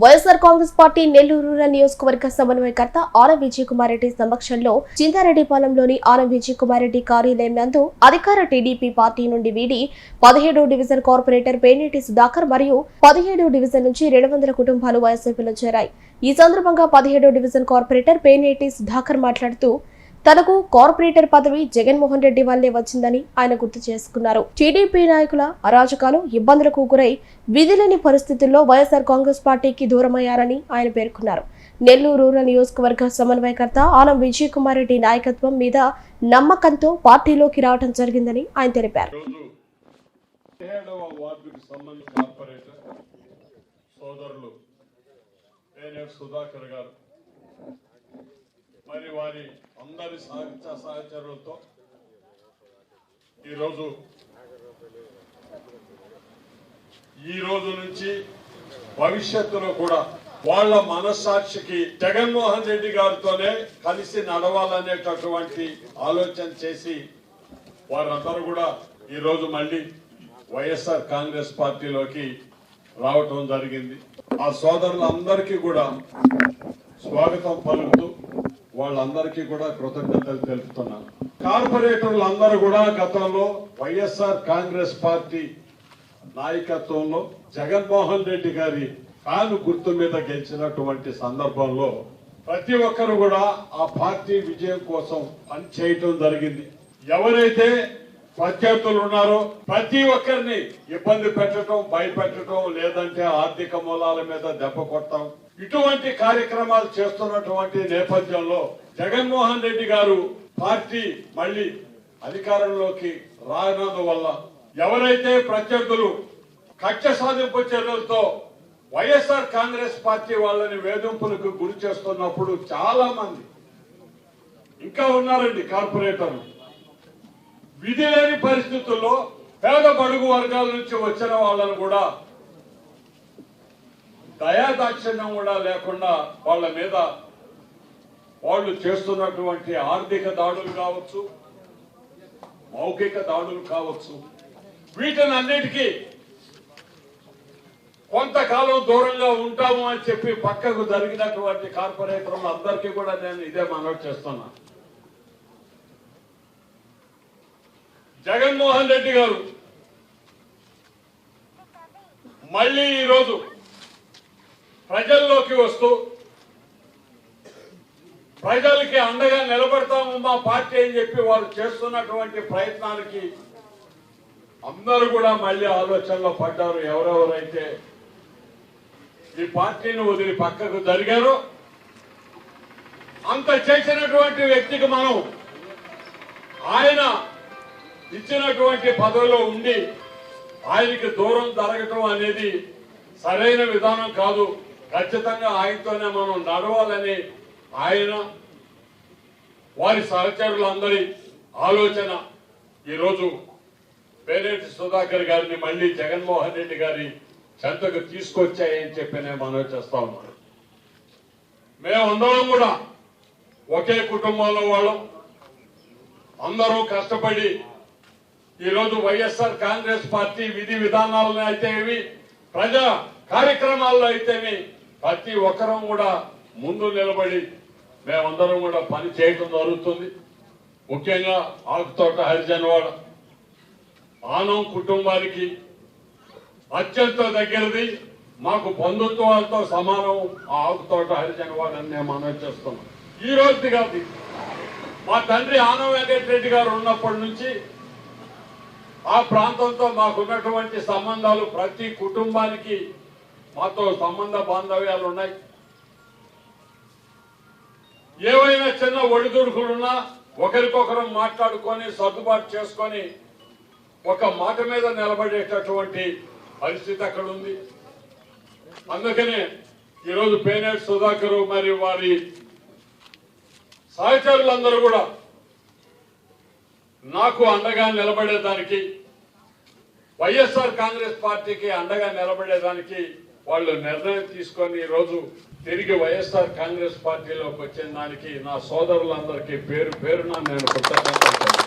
YSR Congress party Nellore rural నియోజకవర్గ సమన్వయకర్త ఆనం విజయ్ కుమార్ రెడ్డి సమక్షంలో చింతారెడ్డిపాలెంలోని ఆనం విజయ్ కుమార్ రెడ్డి కార్యాలయం నందు అధికార టీడీపీ పార్టీ నుండి వీడి పదిహేడు డివిజన్ కార్పొరేటర్ పేనేటి సుధాకర్ మరియు పదిహేడు డివిజన్ నుంచి రెండు వందల కుటుంబాలు వైఎస్ఆర్పీలో చేరాయి. ఈ సందర్భంగా పదిహేడు డివిజన్ కార్పొరేటర్ పేనేటి సుధాకర్ మాట్లాడుతూ తనకు కార్పొరేటర్ పదవి జగన్మోహన్ రెడ్డి వల్లే వచ్చిందని ఆయన గుర్తు చేసుకున్నారు. టీడీపీ నాయకుల అరాజకాలు ఇబ్బందులకు గురై విధిలేని పరిస్థితుల్లో వైఎస్ఆర్ కాంగ్రెస్ పార్టీకి దూరమయ్యారని ఆయన పేర్కొన్నారు. నెల్లూరు రూరల్ నియోజకవర్గ సమన్వయకర్త ఆనం విజయ్ కుమార్ రెడ్డి నాయకత్వం మీద నమ్మకంతో పార్టీలోకి రావడం జరిగిందని ఆయన తెలిపారు. సోదరులు సుధాకర్ గారు మరి వారి అందరి సహచ సహచరులతో ఈరోజు ఈ రోజు నుంచి భవిష్యత్తులో కూడా వాళ్ళ మనస్సాక్షికి జగన్మోహన్ రెడ్డి గారితోనే కలిసి నడవాలనేటటువంటి ఆలోచన చేసి వారందరూ కూడా ఈరోజు మళ్ళీ వైఎస్ఆర్ కాంగ్రెస్ పార్టీలోకి రావటం జరిగింది. ఆ సోదరులందరికీ కూడా స్వాగతం పలుకుతూ వాళ్ళందరికీ కూడా కృతజ్ఞతలు తెలుపుతున్నాను. కార్పొరేటర్లు అందరూ కూడా గతంలో వైఎస్ఆర్ కాంగ్రెస్ పార్టీ నాయకత్వంలో జగన్మోహన్ రెడ్డి గారి ఫ్యాన్ గుర్తు మీద గెలిచినటువంటి సందర్భంలో ప్రతి ఒక్కరు కూడా ఆ పార్టీ విజయం కోసం పనిచేయటం జరిగింది. ఎవరైతే ప్రత్యర్థులు ఉన్నారో. ప్రతి ఒక్కరిని ఇబ్బంది పెట్టడం భయపెట్టడం లేదంటే ఆర్థిక మూలాల మీద దెబ్బ కొట్టడం. ఇటువంటి కార్యక్రమాలు చేస్తున్నటువంటి నేపథ్యంలో జగన్మోహన్ రెడ్డి గారు పార్టీ మళ్ళీ అధికారంలోకి రానందువల్ల ఎవరైతే ప్రత్యర్థులు కక్ష సాధింపు చర్యలతో వైఎస్ఆర్ కాంగ్రెస్ పార్టీ వాళ్ళని వేధింపులకు గురి చేస్తున్నప్పుడు చాలా మంది ఇంకా ఉన్నారండి కార్పొరేటర్లు. విధి లేని పరిస్థితుల్లో పేద బడుగు వర్గాల నుంచి వచ్చిన వాళ్ళను కూడా దయాదాక్షిణ్యం కూడా లేకుండా వాళ్ళ మీద వాళ్ళు చేస్తున్నటువంటి ఆర్థిక దాడులు కావచ్చు మౌఖిక దాడులు కావచ్చు వీటిని అన్నిటికీ కొంతకాలం దూరంగా ఉంటాము అని చెప్పి పక్కకు జరిగినటువంటి కార్పొరేటర్లు అందరికీ కూడా నేను ఇదే మనవి చేస్తున్నాను జగన్మోహన్ రెడ్డి గారు మళ్ళీ ఈరోజు ప్రజల్లోకి వస్తూ ప్రజలకి అండగా నిలబడతాము మా పార్టీ అని చెప్పి వారు చేస్తున్నటువంటి ప్రయత్నానికి అందరూ కూడా మళ్ళీ ఆలోచనలో పడ్డారు. ఎవరెవరైతే ఈ పార్టీని వదిలి పక్కకు జరిగారో అంత చేసినటువంటి వ్యక్తికి మనం ఆయన ఇచ్చినటువంటి పదవిలో ఉండి ఆయనకి దూరం జరగటం అనేది సరైన విధానం కాదు. ఖచ్చితంగా ఆయనతోనే మనం నడవాలని ఆయన వారి సహచరులందరి ఆలోచన. ఈరోజు పేరెంట్ సుధాకర్ గారిని మళ్ళీ జగన్మోహన్ రెడ్డి గారి చెంతకు తీసుకొచ్చాయని చెప్పి నేను మనవి చేస్తా ఉన్నాను. మేమందరం కూడా ఒకే కుటుంబంలో వాళ్ళం. అందరూ కష్టపడి ఈరోజు వైఎస్ఆర్ కాంగ్రెస్ పార్టీ విధి విధానాలను అయితేవి ప్రజా కార్యక్రమాల్లో అయితేవి ప్రతి ఒక్కరం కూడా ముందు నిలబడి మేమందరం కూడా పని చేయటం జరుగుతుంది. ముఖ్యంగా ఆకుతోట హరిజనవాడ ఆనం కుటుంబానికి అత్యంత దగ్గరది మాకు బంధుత్వాలతో సమానం ఆ ఆకుతోట హరిజనవాడ అని నేను మనవి చేస్తున్నాం. ఈ రోజు కాదు మా తండ్రి ఆనం వెంకటరెడ్డి గారు ఉన్నప్పటి నుంచి ఆ ప్రాంతంతో మాకున్నటువంటి సంబంధాలు ప్రతి కుటుంబానికి మాతో సంబంధ బాంధవ్యాలు ఉన్నాయి ఏవైనా చిన్న ఒడిదుడుకులున్నా ఒకరికొకరం మాట్లాడుకొని సర్దుబాటు చేసుకొని ఒక మాట మీద నిలబడేటటువంటి పరిస్థితి అక్కడ ఉంది అందుకనే ఈరోజు పేనేటి సుధాకర్ మరి వారి సహచరులందరూ కూడా నాకు అండగా నిలబడేదానికి వైఎస్ఆర్ కాంగ్రెస్ పార్టీకి అండగా నిలబడేదానికి వాళ్ళు నిర్ణయం తీసుకొని ఈరోజు తిరిగి వైఎస్ఆర్ కాంగ్రెస్ పార్టీలోకి వచ్చిన దానికి నా సోదరులందరికీ పేరు పేరున నేను కృతజ్ఞతలు